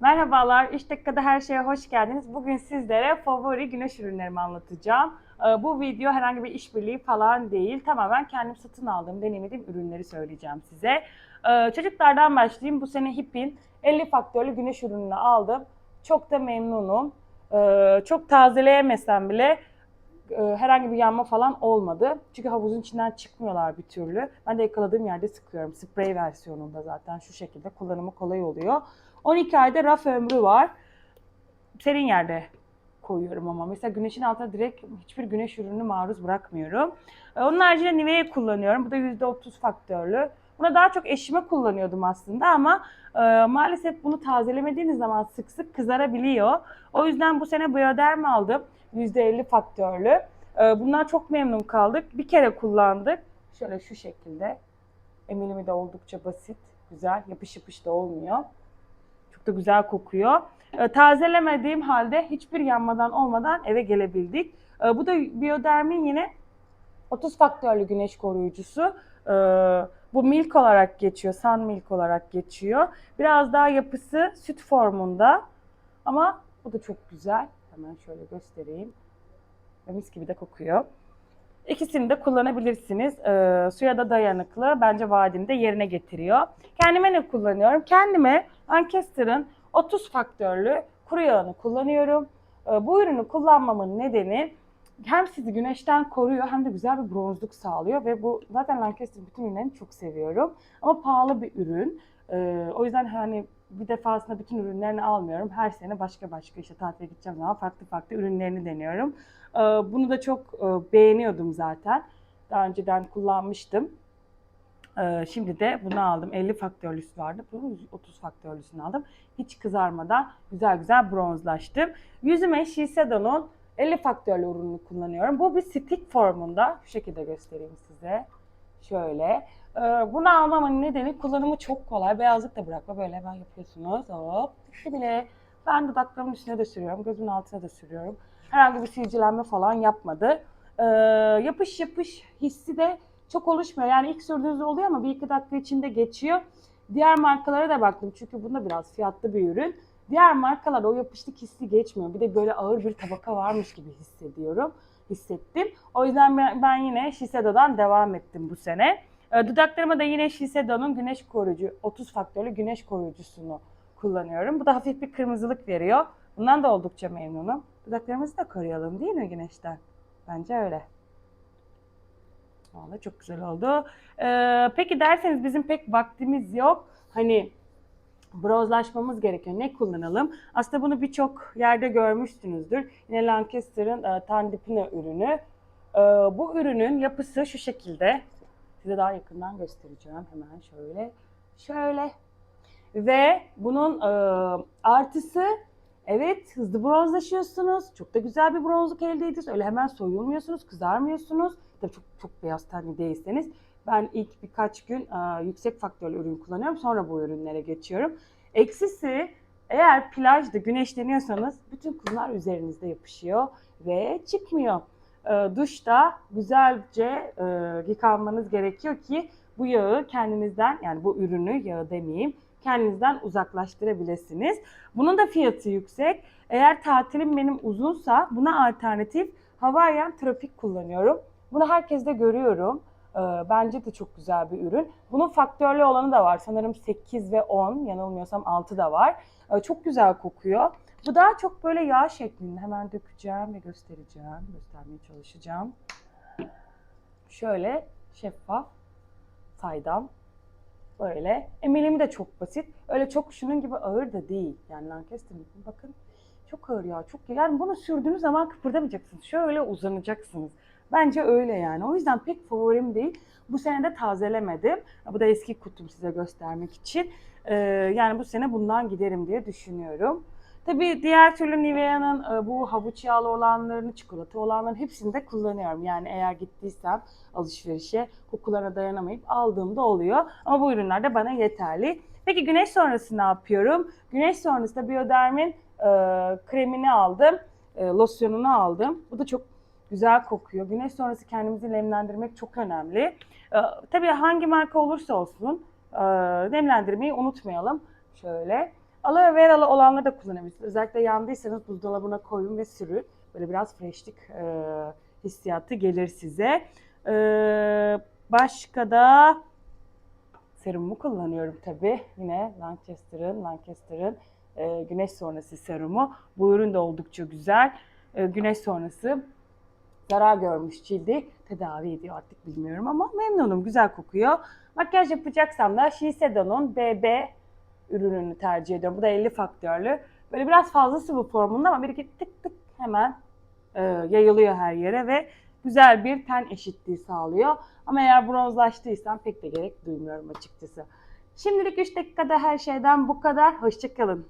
Merhabalar, 3 dakikada her şeye hoş geldiniz. Bugün sizlere favori güneş ürünlerimi anlatacağım. Ee, Bu video herhangi bir işbirliği falan değil. Tamamen kendim satın aldığım, deneyimlediğim ürünleri söyleyeceğim size. Ee, Çocuklardan başlayayım. Bu sene Hip'in 50 faktörlü güneş ürününü aldım. Çok da memnunum. Ee, Çok tazeleyemesem bile e, herhangi bir yanma falan olmadı. Çünkü havuzun içinden çıkmıyorlar bir türlü. Ben de yakaladığım yerde sıkıyorum. Sprey versiyonunda zaten şu şekilde kullanımı kolay oluyor. 12 ayda raf ömrü var. Serin yerde koyuyorum ama. Mesela güneşin altına direkt hiçbir güneş ürünü maruz bırakmıyorum. E, Onun haricinde Nivea kullanıyorum. Bu da %30 faktörlü. Buna daha çok eşime kullanıyordum aslında ama e, maalesef bunu tazelemediğiniz zaman sık sık kızarabiliyor. O yüzden bu sene Bioderm aldım. %50 faktörlü. E, bundan çok memnun kaldık. Bir kere kullandık. Şöyle şu şekilde. Emilimi de oldukça basit, güzel, yapış yapış da olmuyor. Çok da güzel kokuyor. E, tazelemediğim halde hiçbir yanmadan olmadan eve gelebildik. E, bu da Bioderm'in yine 30 faktörlü güneş koruyucusu. E, bu milk olarak geçiyor, sun milk olarak geçiyor. Biraz daha yapısı süt formunda ama bu da çok güzel. Hemen şöyle göstereyim. Mis gibi de kokuyor. İkisini de kullanabilirsiniz. Ee, suya da dayanıklı. Bence vaadini de yerine getiriyor. Kendime ne kullanıyorum? Kendime Lancaster'ın 30 faktörlü kuru yağını kullanıyorum. Ee, bu ürünü kullanmamın nedeni hem sizi güneşten koruyor hem de güzel bir bronzluk sağlıyor ve bu zaten Lancaster bütün ürünlerini çok seviyorum. Ama pahalı bir ürün. Ee, o yüzden hani bir defasında bütün ürünlerini almıyorum. Her sene başka başka işte tatile gideceğim zaman farklı farklı ürünlerini deniyorum. Ee, Bunu da çok e, beğeniyordum zaten. Daha önceden kullanmıştım. Ee, Şimdi de bunu aldım. 50 faktörlüsü vardı. Bunu 30 faktörlüsünü aldım. Hiç kızarmadan güzel güzel bronzlaştım. Yüzüme Shiseido'nun 50 faktörlü ürününü kullanıyorum. Bu bir stick formunda. Şu şekilde göstereyim size. Şöyle. Ee, Bunu almamın nedeni kullanımı çok kolay. Beyazlık da bırakma. Böyle hemen yapıyorsunuz. Hop. İşte bile. Ben dudaklarımın üstüne de sürüyorum. Gözümün altına da sürüyorum. Herhangi bir sivilcelenme falan yapmadı. Ee, yapış yapış hissi de çok oluşmuyor. Yani ilk sürdüğünüzde oluyor ama bir iki dakika içinde geçiyor. Diğer markalara da baktım çünkü bunda biraz fiyatlı bir ürün. Diğer markalar o yapışlık hissi geçmiyor. Bir de böyle ağır bir tabaka varmış gibi hissediyorum. Hissettim. O yüzden ben, yine Shiseido'dan devam ettim bu sene. Ee, Dudaklarıma da yine Shiseido'nun güneş koruyucu, 30 faktörlü güneş koruyucusunu kullanıyorum. Bu da hafif bir kırmızılık veriyor. Bundan da oldukça memnunum. Dudaklarımızı da koruyalım değil mi güneşten? Bence öyle. Vallahi çok güzel oldu. Ee, peki derseniz bizim pek vaktimiz yok. Hani bronzlaşmamız gerekiyor. Ne kullanalım? Aslında bunu birçok yerde görmüşsünüzdür. Yine Lancaster'ın e, Tandipino ürünü. E, bu ürünün yapısı şu şekilde. Size daha yakından göstereceğim. Hemen şöyle. Şöyle. Ve bunun e, artısı evet hızlı bronzlaşıyorsunuz. Çok da güzel bir bronzluk elde ediyorsunuz. Öyle hemen soyulmuyorsunuz, kızarmıyorsunuz. Tabii çok çok beyaz tenli değilseniz. Ben ilk birkaç gün e, yüksek faktörlü ürün kullanıyorum. Sonra bu ürünlere geçiyorum. Eksisi eğer plajda güneşleniyorsanız bütün kumlar üzerinizde yapışıyor ve çıkmıyor. E, duşta güzelce e, yıkanmanız gerekiyor ki bu yağı kendinizden yani bu ürünü yağı demeyeyim kendinizden uzaklaştırabilirsiniz. Bunun da fiyatı yüksek. Eğer tatilim benim uzunsa buna alternatif Hawaiian Tropik kullanıyorum. Bunu herkes de görüyorum. Ee, Bence de çok güzel bir ürün. Bunun faktörlü olanı da var. Sanırım 8 ve 10, yanılmıyorsam 6 da var. Ee, Çok güzel kokuyor. Bu daha çok böyle yağ şeklinde. Hemen dökeceğim ve göstereceğim. Göstermeye çalışacağım. Şöyle şeffaf, saydam. Böyle. Emilimi de çok basit. Öyle çok şunun gibi ağır da değil. Yani Lancaster'ın bakın çok ağır ya. Çok yani bunu sürdüğünüz zaman kıpırdamayacaksınız. Şöyle uzanacaksınız. Bence öyle yani. O yüzden pek favorim değil. Bu sene de tazelemedim. Bu da eski kutum size göstermek için. Ee, yani bu sene bundan giderim diye düşünüyorum. Tabii diğer türlü Nivea'nın e, bu havuç yağlı olanlarını, çikolata olanların hepsini de kullanıyorum. Yani eğer gittiysem alışverişe kokularına dayanamayıp aldığımda oluyor. Ama bu ürünler de bana yeterli. Peki güneş sonrası ne yapıyorum? Güneş sonrası da Bioderm'in e, kremini aldım. E, losyonunu aldım. Bu da çok güzel kokuyor. Güneş sonrası kendimizi nemlendirmek çok önemli. E, tabii hangi marka olursa olsun e, nemlendirmeyi unutmayalım. Şöyle. Aloe veralı olanları da kullanabilirsiniz. Özellikle yandıysanız buzdolabına koyun ve sürün. Böyle biraz freshlik e, hissiyatı gelir size. E, başka da serumumu kullanıyorum tabii. Yine Lancaster'ın, Lancaster'ın e, güneş sonrası serumu. Bu ürün de oldukça güzel. E, güneş sonrası zarar görmüş cildi tedavi ediyor artık bilmiyorum ama memnunum. Güzel kokuyor. Makyaj yapacaksam da Shiseido'nun BB ürününü tercih ediyorum. Bu da 50 faktörlü. Böyle biraz fazla sıvı formunda ama bir iki tık tık hemen e, yayılıyor her yere ve güzel bir ten eşitliği sağlıyor. Ama eğer bronzlaştıysam pek de gerek duymuyorum açıkçası. Şimdilik 3 dakikada her şeyden bu kadar. Hoşçakalın.